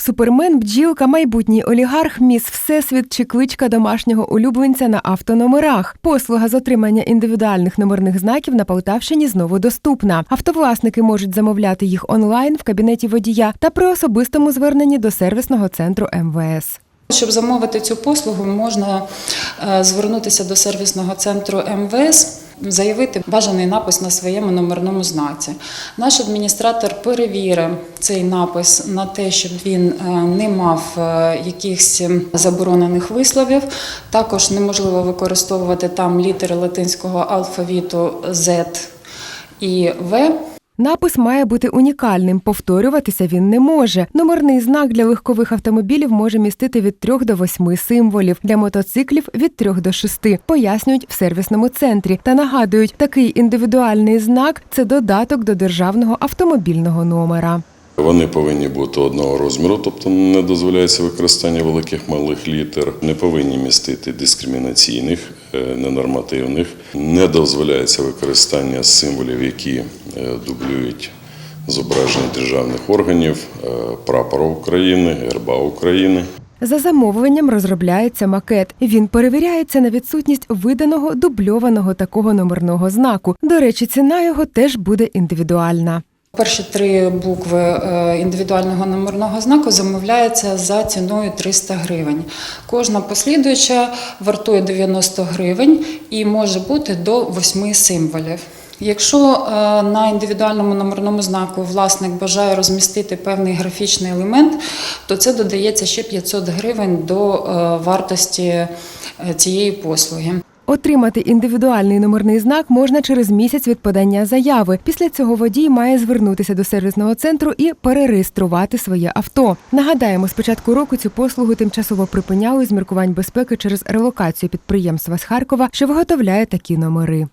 Супермен, бджілка, майбутній олігарх, міс всесвіт чи кличка домашнього улюбленця на автономерах. Послуга з отримання індивідуальних номерних знаків на Полтавщині знову доступна. Автовласники можуть замовляти їх онлайн в кабінеті водія та при особистому зверненні до сервісного центру МВС. Щоб замовити цю послугу, можна е, звернутися до сервісного центру МВС, заявити бажаний напис на своєму номерному знаці. Наш адміністратор перевірить цей напис на те, щоб він е, не мав е, якихось заборонених висловів. Також неможливо використовувати там літери латинського алфавіту Z і В. Напис має бути унікальним, повторюватися він не може. Номерний знак для легкових автомобілів може містити від 3 до 8 символів, для мотоциклів від 3 до 6, пояснюють в сервісному центрі та нагадують, такий індивідуальний знак це додаток до державного автомобільного номера. Вони повинні бути одного розміру, тобто не дозволяється використання великих малих літер, не повинні містити дискримінаційних, е, ненормативних, не дозволяється використання символів, які е, дублюють зображення державних органів, е, прапора України, герба України. За замовленням розробляється макет. Він перевіряється на відсутність виданого дубльованого такого номерного знаку. До речі, ціна його теж буде індивідуальна. Перші три букви е, індивідуального номерного знаку замовляються за ціною 300 гривень. Кожна послідуюча вартує 90 гривень і може бути до 8 символів. Якщо е, на індивідуальному номерному знаку власник бажає розмістити певний графічний елемент, то це додається ще 500 гривень до е, вартості цієї послуги. Отримати індивідуальний номерний знак можна через місяць від подання заяви. Після цього водій має звернутися до сервісного центру і перереєструвати своє авто. Нагадаємо, з початку року цю послугу тимчасово припиняли з міркувань безпеки через релокацію підприємства з Харкова, що виготовляє такі номери.